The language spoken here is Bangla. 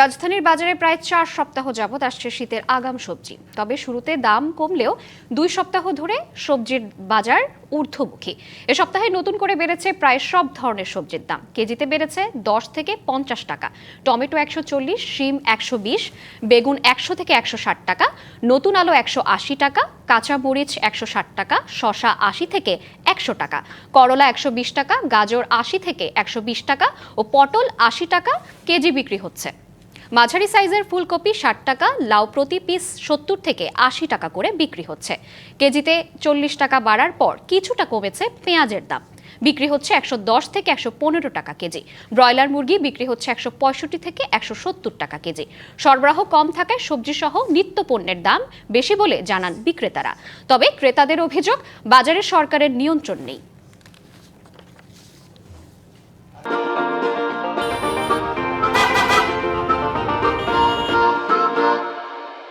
রাজধানীর বাজারে প্রায় চার সপ্তাহ যাবৎ আসছে শীতের আগাম সবজি। তবে শুরুতে দাম কমলেও দুই সপ্তাহ ধরে সবজির বাজার ঊর্ধ্বমুখী। এ সপ্তাহে নতুন করে বেড়েছে প্রায় সব ধরনের সবজির দাম। কেজিতে বেড়েছে দশ থেকে পঞ্চাশ টাকা, টমেটো একশো চল্লিশ, শিম একশো বিশ, বেগুন একশো থেকে একশো ষাট টাকা, নতুন আলু একশো আশি টাকা, কাঁচা মরিচ একশো ষাট টাকা শশা আশি থেকে একশো টাকা, করলা একশো বিশ টাকা, গাজর আশি থেকে একশো বিশ টাকা ও পটল আশি টাকা কেজি বিক্রি হচ্ছে। মাঝারি সাইজের ফুলকপি ষাট টাকা, লাউ প্রতি পিস সত্তর থেকে আশি টাকা করে বিক্রি হচ্ছে। কেজিতে চল্লিশ টাকা বাড়ার পর কিছুটা কমেছে পেঁয়াজের দাম। বিক্রি হচ্ছে একশো দশ থেকে একশো পনেরো টাকা কেজি। ব্রয়লার মুরগি বিক্রি হচ্ছে একশো পঁয়ষট্টি থেকে একশো সত্তর টাকা কেজি। সরবরাহ কম থাকায় সবজি সহ নিত্য পণ্যের দাম বেশি বলে জানান বিক্রেতারা। তবে ক্রেতাদের অভিযোগ, বাজারে সরকারের নিয়ন্ত্রণ নেই।